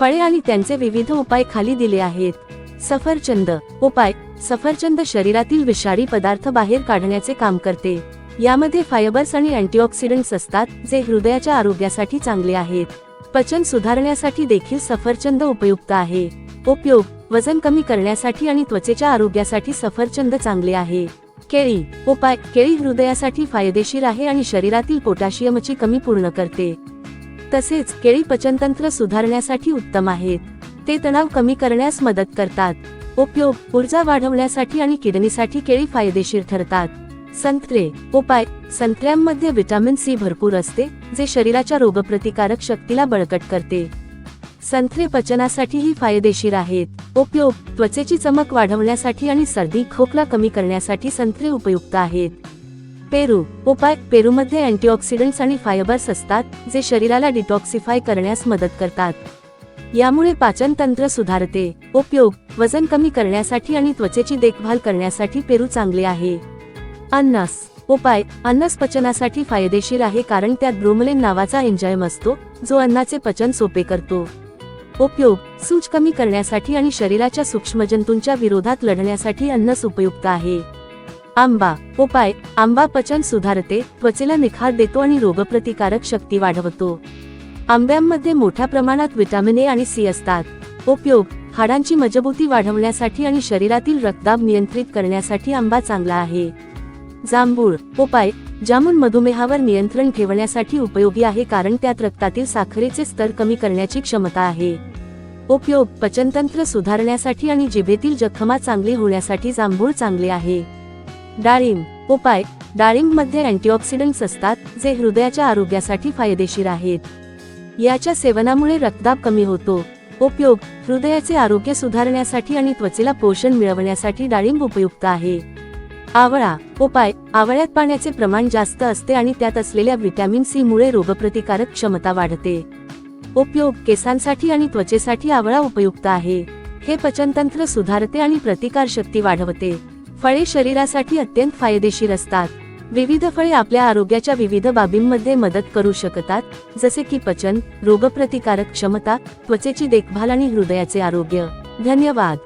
फळे आणि त्यांचे विविध उपाय खाली दिले आहेत. सफरचंद. उपाय. सफरचंद शरीरातील विषारी पदार्थ बाहेर काढण्याचे काम करते. यामध्ये फायबर्स आणि अँटीऑक्सिडंट्स असतात जे हृदयाच्या आरोग्यासाठी चांगले आहेत. पचन सुधारण्यासाठी देखील सफरचंद उपयुक्त आहे. उपयोग. वजन कमी करण्यासाठी आणि त्वचेच्या आरोग्यासाठी सफरचंद चांगले आहे. केळी. उपाय. केळी हृदयासाठी फायदेशीर आहे आणि शरीरातील पोटॅशियमची कमी पूर्ण करते. तसेच केळी पचनतंत्र सुधारण्यासाठी उत्तम आहेत. ते तणाव कमी करण्यास मदत करतात. उपयोग ऊर्जा वाढवण्यासाठी आणि किडनीसाठी केळी फायदेशीर ठरतात. संत्रे उपाय. संत्र्यांमध्ये विटॅमिन सी भरपूर असते जे शरीराच्या रोगप्रतिकारक शक्तीला बळकट करते. संत्रे पचनासाठीही फायदेशीर आहेत. उपयोग त्वचेची चमक वाढवण्यासाठी आणि सर्दी खोकला कमी करण्यासाठी संत्रे उपयुक्त आहेत. पेरू उपाय पेरूमध्ये अँटीऑक्सिडंट्स आणि फायबर्स असतात जे शरीराला डिटॉक्सिफाय करण्यास मदत करतात. यामुळे पाचन तंत्र सुधारते उपयोग वजन कमी करण्यासाठी आणि त्वचेची देखभाल करण्यासाठी पेरू चांगले आहे. अन्नस उपाय अन्नस पचनासाठी फायदेशीर आहे कारण त्यात ब्रोमलेन नावाचा एन्जाइम असतो जो अन्नाचे पचन सोपे करतो. उपयोग सूज कमी करण्यासाठी आणि शरीराच्या सूक्ष्मजंतूंच्या विरोधात लढण्यासाठी अन्नस उपयुक्त आहे. आंबा उपाय आंबा पचन सुधारते त्वचेला निखार देतो आणि रोगप्रतिकारक शक्ती वाढवतो. आंब्यांमध्ये मोठ्या प्रमाणात विटॅमिन ए आणि सी असतात. उपयोग हाडांची मजबूती वाढवण्यासाठी आणि शरीरातील रक्तदाब नियंत्रित करण्यासाठी आंबा चांगला आहे. जांभूळ उपाय जामुन मधुमेहावर नियंत्रण ठेवण्यासाठी उपयोगी आहे कारण त्यात रक्तातील साखरेचे स्तर कमी करण्याची क्षमता आहे. उपयोग पचनतंत्र सुधारण्यासाठी आणि जिभेतील जखमा चांगली होण्यासाठी जांभूळ चांगले आहे. डाळिंब उपाय. डाळिंबमध्ये अँटीऑक्सिडंट्स असतात जे हृदयाच्या आरोग्यासाठी फायदेशीर आहेत. याच्या सेवनामुळे रक्तदाब कमी होतो. उपयोग. हृदयाचे आरोग्य सुधारण्यासाठी आणि त्वचेला पोषण मिळवण्यासाठी डाळिंब उपयुक्त आहे. आवळा. उपाय. आवळ्यात पाण्याचे प्रमाण जास्त असते आणि त्यात असलेल्या व्हिटॅमिन सी मुळे रोगप्रतिकारक क्षमता वाढते. उपयोग. केसांसाठी आणि त्वचेसाठी आवळा उपयुक्त आहे. हे पचनतंत्र सुधारते आणि प्रतिकार शक्ती वाढवते. फळे शरीरासाठी अत्यंत फायदेशीर असतात. विविध फळे आपल्या आरोग्याच्या विविध बाबींमध्ये मदत करू शकतात जसे की पचन रोगप्रतिकारक क्षमता त्वचेची देखभाल आणि हृदयाचे आरोग्य. धन्यवाद.